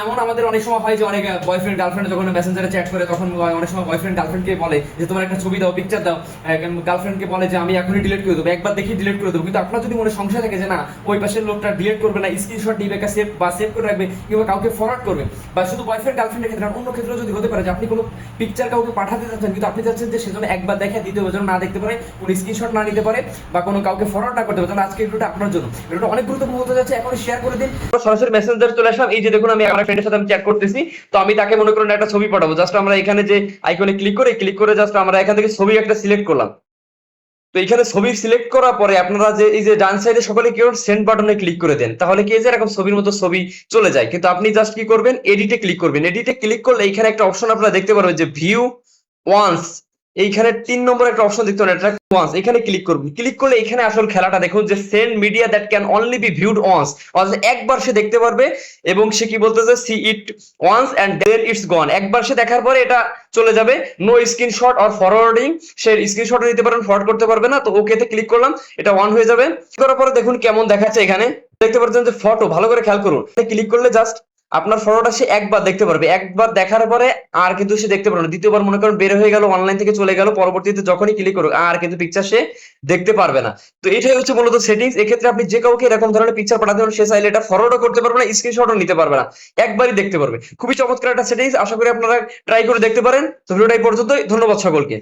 এমন আমাদের অনেক সময় হয় যে অনেক বয়ফ্রেন্ড গার্লফ্রেন্ড যখন মেসেঞ্জারে চ্যাট করে, তখন অনেক সময় বয়ফ্রেন্ড গার্লফ্রেন্ডকে বলে যে, তোমার একটা ছবি দাও পিকচার দাও। গার্লফ্রেন্ডকে বলে যে, আমি এখনই ডিলিট করে দেবো। একবার দেখি ডিলিট করে দেবো। কিন্তু আপনার যদি মনে সংশয় থাকে যে, না, ওই পাশের লোকটা ডিলিট করবে না স্ক্রিনশট নিবে সেভ বা সেভ করে রাখবে, কিংবা কাউকে ফরওয়ার্ড করবে। বা শুধু বয়ফ্রেন্ড গার্লফ্রেন্ডের ক্ষেত্রে অন্য ক্ষেত্রে যদি হতে পারে যে, আপনি কোনো পিকচার কাউকে পাঠাতে চাচ্ছেন, কিন্তু আপনি চাচ্ছেন যে সেজন্য একবার দেখে দ্বিতীয় যেন না দেখতে পারে, কোনো স্ক্রিনশট না নিতে পারে, বা কোনো কাউকে ফরওয়ার্ড না করতে পারে আজকে ভিডিওটা আপনার জন্য। ভিডিওটা অনেক গুরুত্বপূর্ণ হতে যাচ্ছে এখন শেয়ার করে দিন। সরাসরি মেসেঞ্জার চলে আসলাম। এই যে দেখুন, আমি আমার ফ্রেন্ডের সাথে আমি চ্যাট করতেছি, তো আমি তাকে মনে করেন একটা ছবি পাঠাবো। জাস্ট আমরা এখানে যে আইকনে ক্লিক করে ক্লিক করে জাস্ট আমরা এখান থেকে ছবি একটা সিলেক্ট করলাম। তো এখানে ছবি সিলেক্ট করার পরে আপনারা যে, এই যে ডান সাইডে সকলে কি সেন্ড বাটনে ক্লিক করে দেন। তাহলে কি যে এরকম ছবির মতো ছবি চলে যায়। কিন্তু আপনি জাস্ট কি করবেন? এডিটে ক্লিক করবেন। এডিটে ক্লিক করলে এখানে একটা অপশন আপনারা দেখতে পারবেন যে ভিউ ওয়ান্স এইখানে তিন নম্বর একটা অপশন দেখতে পারেন, এটা ওয়ান্স এখানে ক্লিক করবেন। ক্লিক করলে এখানে আসল খেলাটা দেখুন যে send media that can only be viewed once অর্থাৎ একবার সে দেখতে পারবে এবং সে কি বলতেছে see it once and then it's gone একবার সে দেখার পরে এটা চলে যাবে নো স্ক্রিনশট অর ফরওয়ার্ডিং সে স্ক্রিনশট নিতে পারেন ফরওয়ার্ড করতে পারবে না, তো ওকেতে ক্লিক করলাম, এটা অন হয়ে যাবে। করার পরে দেখুন কেমন দেখাচ্ছে এখানে। দেখতে পাচ্ছেন যে ফটো ভালো করে খেয়াল করুন। ক্লিক করলে জাস্ট আপনার ফটোটা সে একবার দেখতে পারবে। একবার দেখার পরে আর কিন্তু সে দেখতে পারবে না। দ্বিতীয়বার মনে করেন বের হয়ে গেল অনলাইন থেকে চলে গেল, পরবর্তীতে যখনই ক্লিক করুক আর কিন্তু পিকচার সে দেখতে পারবে না। তো এটাই হচ্ছে মূলত সেটিংস এক্ষেত্রে আপনি যে কাউকে এরকম ধরনের পিকচার পাঠাতে পারেন, সে চাইলে এটা ফরওয়ার্ডও করতে পারবে না স্ক্রিনশটও নিতে পারবে না। একবারই দেখতে পারবে। খুবই চমৎকার একটা সেটিংস আশা করি আপনারা ট্রাই করে দেখতে পারেন। তো ভিডিওটা এই পর্যন্তই। ধন্যবাদ সকলকে।